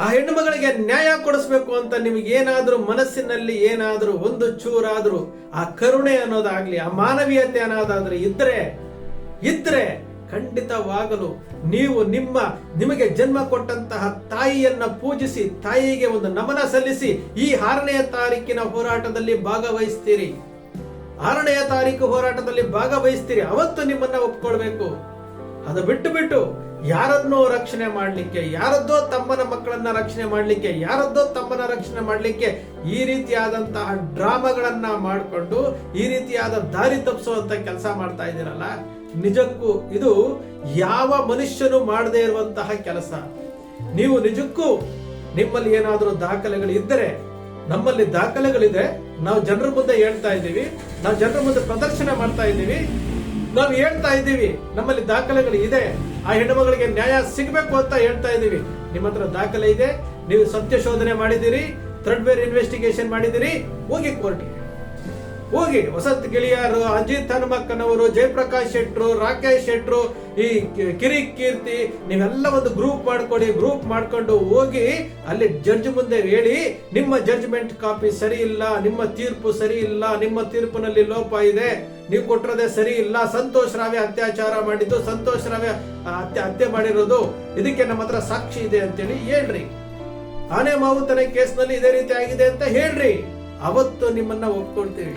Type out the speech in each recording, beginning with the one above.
ಆ ಹೆಣ್ಣು ಮಗಳಿಗೆ ನ್ಯಾಯ ಕೊಡಿಸ್ಬೇಕು ಅಂತ ನಿಮಗೆ ಏನಾದರೂ ಮನಸ್ಸಿನಲ್ಲಿ ಏನಾದರೂ ಒಂದು ಚೂರಾದರೂ ಆ ಕರುಣೆ ಅನ್ನೋದಾಗ್ಲಿ, ಆ ಮಾನವೀಯತೆ ಅನ್ನೋದಾದ್ರೂ ಇದ್ರೆ ಇದ್ರೆ ಖಂಡಿತವಾಗಲು ನೀವು ನಿಮ್ಮ, ನಿಮಗೆ ಜನ್ಮ ಕೊಟ್ಟಂತಹ ತಾಯಿಯನ್ನ ಪೂಜಿಸಿ, ತಾಯಿಗೆ ಒಂದು ನಮನ ಸಲ್ಲಿಸಿ ಈ ಆರನೆಯ ತಾರೀಕಿನ ಹೋರಾಟದಲ್ಲಿ ಭಾಗವಹಿಸ್ತೀರಿ. ಆರನೆಯ ತಾರೀಕು ಹೋರಾಟದಲ್ಲಿ ಭಾಗವಹಿಸ್ತೀರಿ. ಅವತ್ತು ನಿಮ್ಮನ್ನ ಒಪ್ಕೊಳ್ಬೇಕು. ಅದು ಬಿಟ್ಟು ಬಿಟ್ಟು ಯಾರನ್ನೋ ರಕ್ಷಣೆ ಮಾಡಲಿಕ್ಕೆ, ಯಾರದ್ದೋ ತಮ್ಮನ ಮಕ್ಕಳನ್ನ ರಕ್ಷಣೆ ಮಾಡಲಿಕ್ಕೆ, ಯಾರದ್ದೋ ತಮ್ಮನ ರಕ್ಷಣೆ ಮಾಡಲಿಕ್ಕೆ ಈ ರೀತಿಯಾದಂತಹ ಡ್ರಾಮಾಗಳನ್ನ ಮಾಡಿಕೊಂಡು, ಈ ರೀತಿಯಾದ ದಾರಿ ತಪ್ಪಿಸುವಂತ ಕೆಲಸ ಮಾಡ್ತಾ ಇದ್ದೀರಲ್ಲ, ನಿಜಕ್ಕೂ ಇದು ಯಾವ ಮನುಷ್ಯನು ಮಾಡದೇ ಇರುವಂತಹ ಕೆಲಸ. ನೀವು ನಿಜಕ್ಕೂ ನಿಮ್ಮಲ್ಲಿ ಏನಾದರೂ ದಾಖಲೆಗಳು ಇದ್ದರೆ, ನಮ್ಮಲ್ಲಿ ದಾಖಲೆಗಳಿದೆ, ನಾವು ಜನರ ಮುಂದೆ ಹೇಳ್ತಾ ಇದ್ದೀವಿ, ನಾವು ಜನರ ಮುಂದೆ ಪ್ರದರ್ಶನ ಮಾಡ್ತಾ ಇದ್ದೀವಿ ನಾವು ಹೇಳ್ತಾ ಇದ್ದೀವಿ, ನಮ್ಮಲ್ಲಿ ದಾಖಲೆಗಳು ಇದೆ. ಆ ಹೆಣ್ಣುಮಗಳಿಗೆ ನ್ಯಾಯ ಸಿಗಬೇಕು ಅಂತ ಹೇಳ್ತಾ ಇದ್ದೀವಿ. ನಿಮ್ಮ ಹತ್ರ ದಾಖಲೆ ಇದೆ, ನೀವು ಸತ್ಯ ಶೋಧನೆ ಮಾಡಿದ್ದೀರಿ ಥರ್ಡ್ ಬೇರ್ ಇನ್ವೆಸ್ಟಿಗೇಷನ್ ಮಾಡಿದ್ದೀರಿ, ಹೋಗಿ ಕೋರ್ಟ್ಗೆ ಹೋಗಿ ವಸಂತ್ ಗೆಳೆಯರು, ಅಜಿತ್ ಹನುಮಕ್ಕನವರು, ಜಯಪ್ರಕಾಶ್ ಶೆಟ್ರು, ರಾಕೇಶ್ ಶೆಟ್ರು, ಈ ಕಿರಿ ಕೀರ್ತಿ, ನೀವೆಲ್ಲ ಒಂದು ಗ್ರೂಪ್ ಮಾಡ್ಕೊಡಿ, ಗ್ರೂಪ್ ಮಾಡ್ಕೊಂಡು ಹೋಗಿ ಅಲ್ಲಿ ಜಡ್ಜ್ ಮುಂದೆ ಹೇಳಿ, ನಿಮ್ಮ ಜಡ್ಜ್ಮೆಂಟ್ ಕಾಪಿ ಸರಿ ಇಲ್ಲ, ನಿಮ್ಮ ತೀರ್ಪು ಸರಿ ಇಲ್ಲ, ನಿಮ್ಮ ತೀರ್ಪಿನಲ್ಲಿ ಲೋಪ ಇದೆ, ನೀವು ಕೊಟ್ಟಿರೋದೇ ಸರಿ ಇಲ್ಲ, ಸಂತೋಷ್ ರಾವೆ ಅತ್ಯಾಚಾರ ಮಾಡಿದ್ದು, ಸಂತೋಷ್ ರಾವೆ ಹತ್ಯೆ ಹತ್ಯೆ ಮಾಡಿರೋದು, ಇದಕ್ಕೆ ನಮ್ಮ ಹತ್ರ ಸಾಕ್ಷಿ ಇದೆ ಅಂತೇಳಿ ಹೇಳ್ರಿ. ಆನೆ ಮಾವುತನ ಕೇಸ್ನಲ್ಲಿ ಇದೇ ರೀತಿ ಆಗಿದೆ ಅಂತ ಹೇಳ್ರಿ. ಅವತ್ತು ನಿಮ್ಮನ್ನ ಒಪ್ಕೊಳ್ತೀವಿ.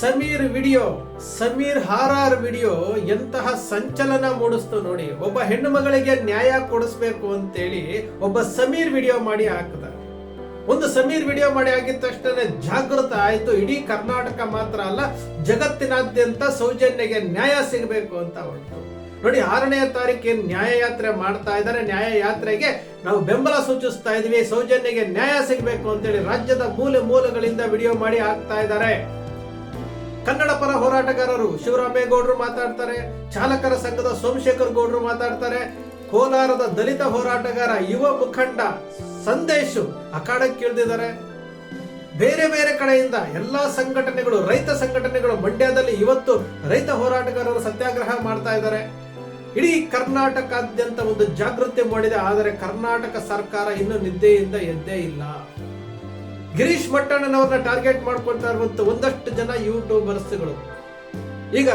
Sameer video, Sameer horror video ಎಂತಹ ಸಂಚಲನ ಮೂಡಿಸ್ತು ನೋಡಿ. ಒಬ್ಬ ಹೆಣ್ಣು ಮಗಳಿಗೆ ನ್ಯಾಯ ಕೊಡಿಸ್ಬೇಕು ಅಂತೇಳಿ ಒಬ್ಬ ಸಮೀರ್ ವಿಡಿಯೋ ಮಾಡಿ ಹಾಕಿದ ಒಂದು ಸಮೀರ್ ವಿಡಿಯೋ ಮಾಡಿ ಆಗಿದ ತಕ್ಷಣ ಜಾಗೃತ ಆಯ್ತು. ಇಡೀ ಕರ್ನಾಟಕ ಮಾತ್ರ ಅಲ್ಲ, ಜಗತ್ತಿನಾದ್ಯಂತ ಸೌಜನ್ಯಗೆ ನ್ಯಾಯ ಸಿಗಬೇಕು ಅಂತ ಹೊರಟು. ನೋಡಿ, ಆರನೇ ತಾರೀಕಿಗೆ ನ್ಯಾಯ ಯಾತ್ರೆ ಮಾಡ್ತಾ ಇದ್ದಾರೆ. ನ್ಯಾಯ ಯಾತ್ರೆಗೆ ನಾವು ಬೆಂಬಲ ಸೂಚಿಸ್ತಾ ಇದೀವಿ ಸೌಜನ್ಯಗೆ ನ್ಯಾಯ ಸಿಗಬೇಕು ಅಂತೇಳಿ ರಾಜ್ಯದ ಮೂಲೆ ಮೂಲಗಳಿಂದ ವಿಡಿಯೋ ಮಾಡಿ ಹಾಕ್ತಾ ಇದ್ದಾರೆ. ಕನ್ನಡ ಪರ ಹೋರಾಟಗಾರರು ಶಿವರಾಮೇಗೌಡರು ಮಾತಾಡ್ತಾರೆ, ಚಾಲಕರ ಸಂಘದ ಸೋಮಶೇಖರ್ ಗೌಡರು ಮಾತಾಡ್ತಾರೆ. ಕೋಲಾರದ ದಲಿತ ಹೋರಾಟಗಾರ ಯುವ ಮುಖಂಡ ಸಂದೇಶ್ ಅಖಾಡಕ್ಕೆ ಇಳಿದಿದ್ದಾರೆ. ಬೇರೆ ಬೇರೆ ಕಡೆಯಿಂದ ಎಲ್ಲಾ ಸಂಘಟನೆಗಳು, ರೈತ ಸಂಘಟನೆಗಳು ಮಂಡ್ಯದಲ್ಲಿ ಇವತ್ತು ರೈತ ಹೋರಾಟಗಾರರು ಸತ್ಯಾಗ್ರಹ ಮಾಡ್ತಾ ಇದ್ದಾರೆ. ಇಡೀ ಕರ್ನಾಟಕಾದ್ಯಂತ ಒಂದು ಜಾಗೃತಿ ಮಾಡಿದೆ, ಆದರೆ ಕರ್ನಾಟಕ ಸರ್ಕಾರ ಇನ್ನು ನಿದ್ದೆಯಿಂದ ಎದ್ದೇ ಇಲ್ಲ. ಗಿರೀಶ್ ಮಟ್ಟಣ್ಣನವ್ರನ್ನ ಟಾರ್ಗೆಟ್ ಮಾಡ್ಕೊಳ್ತಾ ಇರುವಂತ ಒಂದಷ್ಟು ಜನ ಯೂಟ್ಯೂಬರ್ಸ್ಗಳು ಈಗ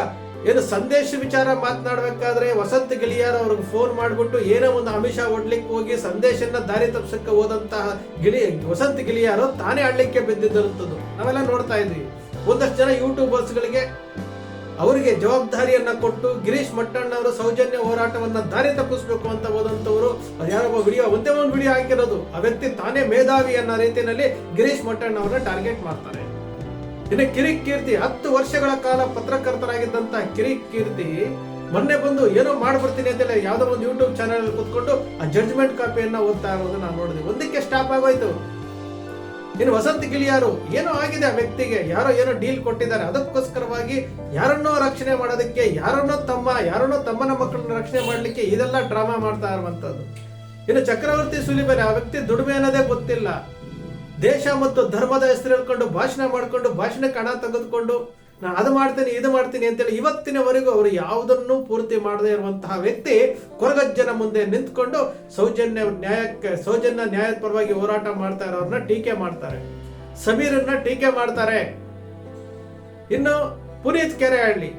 ಏನು ಸಂದೇಶ ವಿಚಾರ ಮಾತನಾಡಬೇಕಾದ್ರೆ ವಸಂತ ಗಿಳಿಯಾರ್ ಅವ್ರಿಗೆ ಫೋನ್ ಮಾಡಿಬಿಟ್ಟು ಏನೋ ಒಂದು ಅಮಿಷ ಒಡ್ಲಿಕ್ಕೆ ಹೋಗಿ ಸಂದೇಶನ ದಾರಿ ತಪ್ಸಕ್ಕೆ ಹೋದಂತಹ ಗಿಳಿ ವಸಂತ ಗಿಳಿಯಾರು ತಾನೇ ಆಡ್ಲಿಕ್ಕೆ ಬಿದ್ದಿದ್ದಂಥದ್ದು ನಾವೆಲ್ಲ ನೋಡ್ತಾ ಇದ್ವಿ. ಒಂದಷ್ಟು ಜನ ಯೂಟ್ಯೂಬರ್ಸ್ಗಳಿಗೆ ಅವರಿಗೆ ಜವಾಬ್ದಾರಿಯನ್ನ ಕೊಟ್ಟು ಗಿರೀಶ್ ಮಟ್ಟಣ್ಣವರು ಸೌಜನ್ಯ ಹೋರಾಟವನ್ನ ದಾರಿ ತಪ್ಪಿಸ್ಬೇಕು ಅಂತ ಹೋದಂತವರು ಯಾರೊಬ್ಬ ವಿಡಿಯೋ, ಒಂದೇ ಒಂದು ವಿಡಿಯೋ ಹಾಕಿರೋದು. ಆ ವ್ಯಕ್ತಿ ತಾನೇ ಮೇಧಾವಿ ಅನ್ನೋ ರೀತಿಯಲ್ಲಿ ಗಿರೀಶ್ ಮಟ್ಟಣ್ಣವರನ್ನ ಟಾರ್ಗೆಟ್ ಮಾಡ್ತಾರೆ. ಇನ್ನು ಕಿರಿಕ್ ಕೀರ್ತಿ, ಹತ್ತು ವರ್ಷಗಳ ಕಾಲ ಪತ್ರಕರ್ತರಾಗಿದ್ದಂತ ಕಿರಿಕ್ ಕೀರ್ತಿ ಮೊನ್ನೆ ಬಂದು ಏನೋ ಮಾಡ್ಬಿಡ್ತೀನಿ ಅಂತೆಲ್ಲ ಯಾವ್ದೋ ಒಂದು ಯೂಟ್ಯೂಬ್ ಚಾನಲ್ ಕುತ್ಕೊಂಡು ಆ ಜಡ್ಜ್ಮೆಂಟ್ ಕಾಪಿಯನ್ನ ಓದ್ತಾ ಇರೋದು ನಾವು ನೋಡಿದ್ವಿ ಒಂದಕ್ಕೆ ಸ್ಟಾಪ್ ಆಗೋಯ್ತು. ಇನ್ನು ವಸಂತ ಗಿಳಿಯಾರು ಏನೋ ಆಗಿದೆ ಆ ವ್ಯಕ್ತಿಗೆ? ಯಾರೋ ಏನೋ ಡೀಲ್ ಕೊಟ್ಟಿದ್ದಾರೆ. ಅದಕ್ಕೋಸ್ಕರವಾಗಿ ಯಾರನ್ನೋ ರಕ್ಷಣೆ ಮಾಡೋದಕ್ಕೆ, ಯಾರನ್ನೋ ತಮ್ಮ, ಯಾರನ್ನೋ ತಮ್ಮನ ಮಕ್ಕಳನ್ನ ರಕ್ಷಣೆ ಮಾಡಲಿಕ್ಕೆ ಇದೆಲ್ಲ ಡ್ರಾಮಾ ಮಾಡ್ತಾ ಇರುವಂತದ್ದು ಇನ್ನು ಚಕ್ರವರ್ತಿ ಸುಲಿಬೇರೆ ಆ ವ್ಯಕ್ತಿ ದುಡಿಮೆ ಅನ್ನೋದೇ ಗೊತ್ತಿಲ್ಲ. ದೇಶ ಮತ್ತು ಧರ್ಮದ ಹೆಸರು ಹೇಳ್ಕೊಂಡು ಭಾಷಣ ಮಾಡಿಕೊಂಡು, ಭಾಷಣಕ್ಕೆ ಹಣ ತೆಗೆದುಕೊಂಡು ನಾನು ಅದು ಮಾಡ್ತೀನಿ, ಇದು ಮಾಡ್ತೀನಿ ಅಂತೇಳಿ ಇವತ್ತಿನವರೆಗೂ ಅವರು ಯಾವುದನ್ನು ಪೂರ್ತಿ ಮಾಡದೇ ಇರುವಂತಹ ವ್ಯಕ್ತಿ ಕೊರಗಜ್ಜನ ಮುಂದೆ ನಿಂತ್ಕೊಂಡು ಸೌಜನ್ಯ ನ್ಯಾಯಕ್ಕೆ, ಸೌಜನ್ಯ ನ್ಯಾಯದ ಪರವಾಗಿ ಹೋರಾಟ ಮಾಡ್ತಾ ಇರೋರನ್ನ ಟೀಕೆ ಮಾಡ್ತಾರೆ. ಸಮೀರನ್ನ ಟೀಕೆ ಮಾಡ್ತಾರೆ. ಇನ್ನು ಪುನೀತ್ ಕೆರೆ ಹಳ್ಳಿ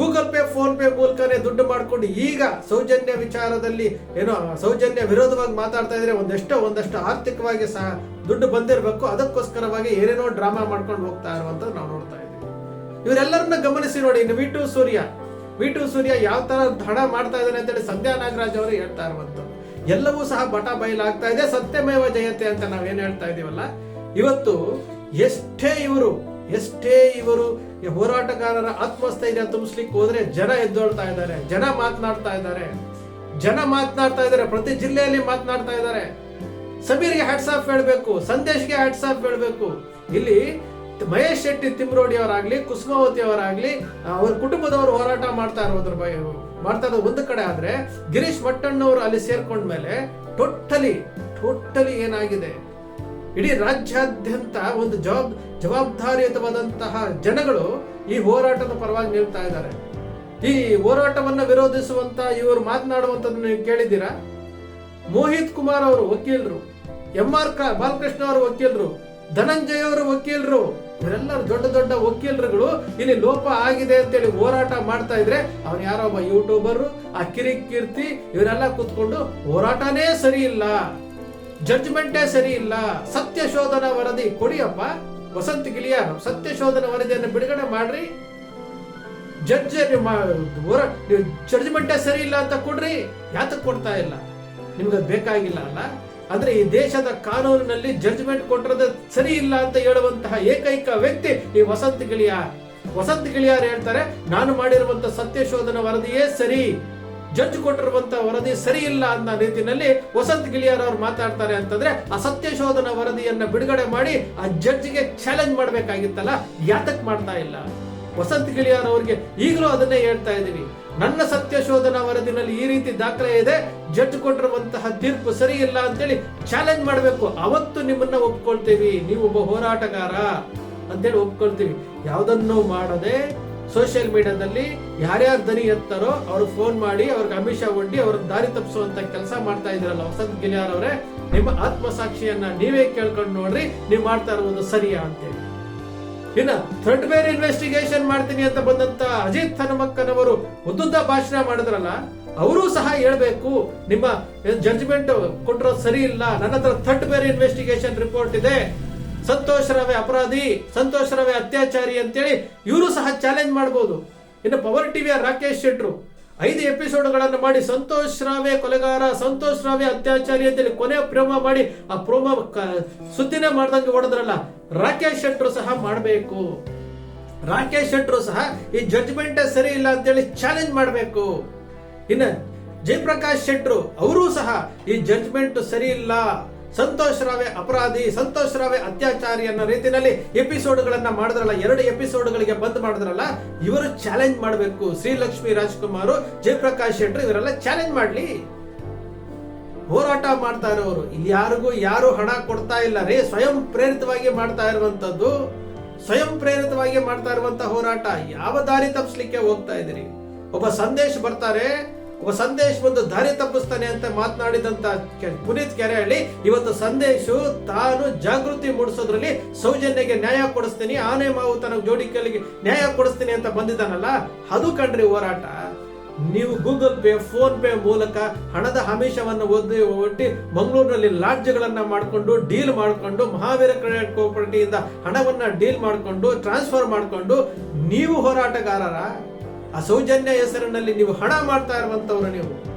ಗೂಗಲ್ ಪೇ, ಫೋನ್ ಪೇ ಮೂಲಕನೇ ದುಡ್ಡು ಮಾಡಿಕೊಂಡು ಈಗ ಸೌಜನ್ಯ ವಿಚಾರದಲ್ಲಿ ಏನೋ ಸೌಜನ್ಯ ವಿರೋಧವಾಗಿ ಮಾತಾಡ್ತಾ ಇದ್ರೆ ಒಂದೆಷ್ಟೋ ಒಂದಷ್ಟು ಆರ್ಥಿಕವಾಗಿ ಸಹ ದುಡ್ಡು ಬಂದಿರಬೇಕು. ಅದಕ್ಕೋಸ್ಕರವಾಗಿ ಏನೇನೋ ಡ್ರಾಮಾ ಮಾಡ್ಕೊಂಡು ಹೋಗ್ತಾ ಇರುವಂತ ನಾವು ನೋಡ್ತಾ ಇದ್ದೀವಿ. ಇವರೆಲ್ಲರನ್ನ ಗಮನಿಸಿ ನೋಡಿ ಇನ್ನು V two Surya V two Surya ಯಾವ ತರ ಹಣ ಮಾಡ್ತಾ ಇದ್ದಾನೆ ಅಂತೇಳಿ ಸಂಧ್ಯಾ ನಾಗರಾಜ್ ಅವರು ಹೇಳ್ತಾ ಇರುವಂತದ್ದು ಎಲ್ಲವೂ ಸಹ ಬಟ ಬಯಲಾಗ್ತಾ ಇದೆ, ಸತ್ಯಮೇವ ಜಯತೆ ಅಂತ ನಾವೇನ್ ಹೇಳ್ತಾ ಇದೀವಲ್ಲ? ಇವತ್ತು ಎಷ್ಟೇ ಇವರು ಎಷ್ಟೇ ಇವರು ಹೋರಾಟಗಾರರ ಆತ್ಮಸ್ಥೈರ್ಯ ತುಂಬಿಸ್ಲಿಕ್ಕೆ ಹೋದ್ರೆ ಜನ ಎದ್ದೊಳ್ತಾ ಇದ್ದಾರೆ, ಜನ ಮಾತನಾಡ್ತಾ ಇದ್ದಾರೆ, ಜನ ಮಾತನಾಡ್ತಾ ಇದ್ದಾರೆ, ಪ್ರತಿ ಜಿಲ್ಲೆಯಲ್ಲಿ ಮಾತನಾಡ್ತಾ ಇದ್ದಾರೆ. ಸಮೀರ್ಗೆ ಹ್ಯಾಟ್ಸ್ ಆಫ್ ಹೇಳ್ಬೇಕು, ಸಂದೇಶ್ಗೆ ಹ್ಯಾಟ್ಸ್ ಆಫ್ ಹೇಳ್ಬೇಕು. ಇಲ್ಲಿ ಮಹೇಶ್ ಶೆಟ್ಟಿ ತಿಮ್ರೋಡಿ ಅವರಾಗ್ಲಿ, ಕುಸುಮಾವತಿ ಅವರಾಗ್ಲಿ ಅವ್ರ ಕುಟುಂಬದವರು ಹೋರಾಟ ಮಾಡ್ತಾ ಇರೋದ್ರ ಬಗ್ಗೆ ಮಾಡ್ತಾ ಇರೋದು ಒಂದು ಕಡೆ ಆದ್ರೆ ಗಿರೀಶ್ ಮಟ್ಟಣ್ಣವರು ಅಲ್ಲಿ ಸೇರ್ಕೊಂಡ್ಮೇಲೆ ಟೋಟಲಿ ಟೋಟಲಿ ಏನಾಗಿದೆ? ಇಡೀ ರಾಜ್ಯಾದ್ಯಂತ ಒಂದು ಜವಾಬ್, ಜವಾಬ್ದಾರಿಯುತವಾದಂತಹ ಜನಗಳು ಈ ಹೋರಾಟದ ಪರವಾಗಿ ನಿಲ್ತಾ ಇದ್ದಾರೆ. ಈ ಹೋರಾಟವನ್ನ ವಿರೋಧಿಸುವಂತ ಇವರು ಮಾತನಾಡುವಂತದ್ದು ನೀವು ಕೇಳಿದ್ದೀರಾ? ಮೋಹಿತ್ ಕುಮಾರ್ ಅವರು ವಕೀಲರು, ಎಂ ಆರ್ ಬಾಲಕೃಷ್ಣ ಅವರು ವಕೀಲರು ಧನಂಜಯ ಅವರು ವಕೀಲರು. ಇವರೆಲ್ಲರೂ ದೊಡ್ಡ ದೊಡ್ಡ ವಕೀಲರುಗಳು. ಇಲ್ಲಿ ಲೋಪ ಆಗಿದೆ ಅಂತೇಳಿ ಹೋರಾಟ ಮಾಡ್ತಾ ಇದ್ರೆ ಅವನು ಯಾರೋ ಒಬ್ಬ ಯೂಟ್ಯೂಬರ್, ಆ ಕಿರಿ ಕೀರ್ತಿ, ಇವರೆಲ್ಲ ಕೂತ್ಕೊಂಡು ಹೋರಾಟನೇ ಸರಿ ಇಲ್ಲ. ಜಡ್ಜ್ಮೆಂಟೇ ಸರಿ ಇಲ್ಲ. ಸತ್ಯ ಶೋಧನಾ ವರದಿ ಕೊಡಿಯಪ್ಪ. ವಸಂತ ಗಿಳಿಯಾರ್, ಸತ್ಯ ಶೋಧನಾ ವರದಿಯನ್ನು ಬಿಡುಗಡೆ ಮಾಡ್ರಿ. ಜಡ್ಜ್ ಜಡ್ಜ್ಮೆಂಟೇ ಸರಿ ಇಲ್ಲ ಅಂತ ಕೊಡ್ರಿ. ಯಾತಕ್ಕೆ ಕೊಡ್ತಾ ಇಲ್ಲ? ನಿಮ್ಗೆ ಬೇಕಾಗಿಲ್ಲ ಅಲ್ಲ? ಅಂದ್ರೆ ಈ ದೇಶದ ಕಾನೂನಿನಲ್ಲಿ ಜಡ್ಜ್ಮೆಂಟ್ ಕೊಟ್ಟಿರೋದು ಸರಿ ಇಲ್ಲ ಅಂತ ಹೇಳುವಂತಹ ಏಕೈಕ ವ್ಯಕ್ತಿ ಈ ವಸಂತ ಗಿಳಿಯಾರ್. ವಸಂತ ಗಿಳಿಯಾರ್ ಹೇಳ್ತಾರೆ, ನಾನು ಮಾಡಿರುವಂತಹ ಸತ್ಯಶೋಧನ ವರದಿಯೇ ಸರಿ. ಜಡ್ಜ್ ಕೊಟ್ಟಿರುವಂತಹ ವರದಿ ಸರಿ ಇಲ್ಲ ಅನ್ನೋ ರೀತಿಯಲ್ಲಿ ವಸಂತ ಗಿಳಿಯಾರ್ ಅವ್ರು ಮಾತಾಡ್ತಾರೆ ಅಂತಂದ್ರೆ, ಆ ಸತ್ಯಶೋಧನ ವರದಿಯನ್ನ ಬಿಡುಗಡೆ ಮಾಡಿ ಆ ಜಡ್ಜ್ಗೆ ಚಾಲೆಂಜ್ ಮಾಡಬೇಕಾಗಿತ್ತಲ್ಲ, ಯಾತಕ್ ಮಾಡ್ತಾ ಇಲ್ಲ? ವಸಂತ ಗಿಳಿಯಾರ್ ಅವ್ರಿಗೆ ಈಗಲೂ ಅದನ್ನೇ ಹೇಳ್ತಾ ಇದ್ದೀವಿ ನನ್ನ ಸತ್ಯ ಶೋಧನಾ ವರದಿನಲ್ಲಿ ಈ ರೀತಿ ದಾಖಲೆ ಇದೆ. ಜಡ್ಜ್ ಕೊಟ್ಟಿರುವಂತಹ ತೀರ್ಪು ಸರಿ ಇಲ್ಲ ಅಂತೇಳಿ ಚಾಲೆಂಜ್ ಮಾಡಬೇಕು. ಅವತ್ತು ನಿಮ್ಮನ್ನ ಒಪ್ಕೊಳ್ತೀವಿ. ನೀವು ಒಬ್ಬ ಹೋರಾಟಗಾರ ಅಂತೇಳಿ ಒಪ್ಕೊಳ್ತೀವಿ. ಯಾವುದನ್ನು ಮಾಡದೆ ಸೋಷಿಯಲ್ ಮೀಡಿಯಾದಲ್ಲಿ ಯಾರ್ಯಾರು ದನಿ ಎತ್ತಾರೋ ಅವ್ರು ಫೋನ್ ಮಾಡಿ ಅವ್ರಿಗೆ ಅಮಿಷ ಒಡ್ಡಿ ಅವ್ರಿಗೆ ದಾರಿ ತಪ್ಪಿಸುವಂತ ಕೆಲಸ ಮಾಡ್ತಾ ಇದ್ರಲ್ಲ ವಸಂತ್ ಗಿಲಿಯಾರ್ ಅವರೇ, ನಿಮ್ಮ ಆತ್ಮಸಾಕ್ಷಿಯನ್ನ ನೀವೇ ಕೇಳ್ಕೊಂಡು ನೋಡ್ರಿ, ನೀವು ಮಾಡ್ತಾ ಇರುವುದು ಸರಿಯಾ ಅಂತೇಳಿ. ಇನ್ನ ಥ್ರೆಡ್ ಬೇರ್ ಇನ್ವೆಸ್ಟಿಗೇಷನ್ ಮಾಡ್ತೀನಿ ಅಂತ ಬಂದಂತ ಅಜಿತ್ ಹನುಮಕ್ಕನವರು ಉದ್ದುದ್ದ ಭಾಷಣ ಮಾಡಿದ್ರಲ್ಲ, ಅವರು ಸಹ ಹೇಳ್ಬೇಕು, ನಿಮ್ಮ ಜಡ್ಜ್ಮೆಂಟ್ ಕೊಟ್ಟಿರೋದು ಸರಿ ಇಲ್ಲ, ನನ್ನ ಹತ್ರ ಥರ್ಡ್ ಬೇರ್ ಇನ್ವೆಸ್ಟಿಗೇಷನ್ ರಿಪೋರ್ಟ್ ಇದೆ, ಸಂತೋಷ್ ರವೆ ಅಪರಾಧಿ, ಸಂತೋಷ್ ರವೆ ಅತ್ಯಾಚಾರಿ ಅಂತೇಳಿ ಇವರು ಸಹ ಚಾಲೆಂಜ್ ಮಾಡಬಹುದು ಇನ್ನು ಪವರ್ ಟಿವಿಯ ರಾಕೇಶ್ ಶೆಟ್ರು ಐದು ಎಪಿಸೋಡ್ಗಳನ್ನು ಮಾಡಿ ಸಂತೋಷ್ ರಾವೆ ಕೊಲೆಗಾರ, ಸಂತೋಷ್ ರಾವೆ ಅತ್ಯಾಚಾರಿ ಅಂತೇಳಿ ಕೊನೆ ಪ್ರೋಮೋ ಮಾಡಿ ಆ ಪ್ರೋಮೋ ಸುದ್ದಿನೇ ಮಾಡ್ದಂಗೆ ಹೊಡೆದ್ರಲ್ಲ ರಾಕೇಶ್ ಶೆಟ್ರು ಸಹ ಮಾಡಬೇಕು. ರಾಕೇಶ್ ಶೆಟ್ರು ಸಹ ಈ ಜಡ್ಜ್ಮೆಂಟ್ ಸರಿ ಇಲ್ಲ ಅಂತೇಳಿ ಚಾಲೆಂಜ್ ಮಾಡಬೇಕು. ಇನ್ನು ಜಯಪ್ರಕಾಶ್ ಶೆಟ್ರು ಅವರೂ ಸಹ ಈ ಜಡ್ಜ್ಮೆಂಟ್ ಸರಿ ಇಲ್ಲ. ಸಂತೋಷ್ ರಾವೆ ಅಪರಾಧಿ, ಸಂತೋಷ್ ರಾವೆ ಅತ್ಯಾಚಾರಿ ಅನ್ನೋ ರೀತಿಯಲ್ಲಿ ಎಪಿಸೋಡ್ಗಳನ್ನ ಮಾಡಿದ್ರಲ್ಲ, ಎರಡು ಎಪಿಸೋಡ್ಗಳಿಗೆ ಬಂದ್ ಮಾಡಿದ್ರಲ್ಲ, ಇವರು ಚಾಲೆಂಜ್ ಮಾಡಬೇಕು. ಶ್ರೀಲಕ್ಷ್ಮಿ ರಾಜ್ಕುಮಾರ್, ಜಯಪ್ರಕಾಶ್ ಶೆಟ್ರು ಇವರೆಲ್ಲ ಚಾಲೆಂಜ್ ಮಾಡ್ಲಿ. ಹೋರಾಟ ಮಾಡ್ತಾ ಇರೋರು. ಇಲ್ಲಿ ಯಾರಿಗೂ ಯಾರು ಹಣ ಕೊಡ್ತಾ ಇಲ್ಲ. ರೀ, ಸ್ವಯಂ ಪ್ರೇರಿತವಾಗಿ ಮಾಡ್ತಾ ಇರುವಂತದ್ದು ಸ್ವಯಂ ಪ್ರೇರಿತವಾಗಿ ಮಾಡ್ತಾ ಇರುವಂತ ಹೋರಾಟ. ಯಾವ ದಾರಿ ತಪ್ಪಿಸ್ಲಿಕ್ಕೆ ಹೋಗ್ತಾ ಇದ್ದೀರಿ? ಒಬ್ಬ ಸಂದೇಶ್ ಬರ್ತಾರೆ ಸಂದೇಶ್ ಬಂದು ದಾರಿ ತಪ್ಪಿಸ್ತಾನೆ ಅಂತ ಮಾತನಾಡಿದಂತ ಪುನೀತ್ ಕೆರೆಹಳ್ಳಿ, ಇವತ್ತು ಸಂದೇಶ ತಾನು ಜಾಗೃತಿ ಮೂಡಿಸೋದ್ರಲ್ಲಿ ಸೌಜನ್ಯಗೆ ನ್ಯಾಯ ಕೊಡಿಸ್ತೀನಿ, ಆನೆ ಮಾವು ತನ್ನ ಜೋಡಿಕೆಯಲ್ಲಿ ನ್ಯಾಯ ಕೊಡಿಸ್ತೀನಿ ಅಂತ ಬಂದಿದ್ದಾನಲ್ಲ, ಅದು ಕಂಡ್ರಿ ಹೋರಾಟ. ನೀವು ಗೂಗಲ್ ಪೇ, ಫೋನ್ ಪೇ ಮೂಲಕ ಹಣದ ಆಮಿಷವನ್ನು ಒದ್ದಿ ಒಟ್ಟಿ ಮಂಗಳೂರಿನಲ್ಲಿ ಲಾಡ್ಜ್ಗಳನ್ನ ಮಾಡಿಕೊಂಡು ಡೀಲ್ ಮಾಡಿಕೊಂಡು ಮಹಾವೀರ ಕ್ರೆಡಿಟ್ ಇಂದ ಹಣವನ್ನ ಡೀಲ್ ಮಾಡಿಕೊಂಡು, ಟ್ರಾನ್ಸ್ಫರ್ ಮಾಡಿಕೊಂಡು ನೀವು ಹೋರಾಟಗಾರರ? ಆ ಸೌಜನ್ಯ ಹೆಸರಿನಲ್ಲಿ ನೀವು ಹಣ ಮಾಡ್ತಾ ಇರುವಂತವ್ರು ನೀವು.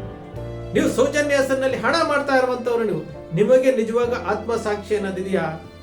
ನೀವು ಸೌಜನ್ಯ ಹೆಸರಿನಲ್ಲಿ ಹಣ ಮಾಡ್ತಾ ಇರುವಂತವ್ರು ನೀವು. ನಿಮಗೆ ನಿಜವಾಗ ಆತ್ಮಸಾಕ್ಷಿ ಅನ್ನೋದಿದೆಯಾ?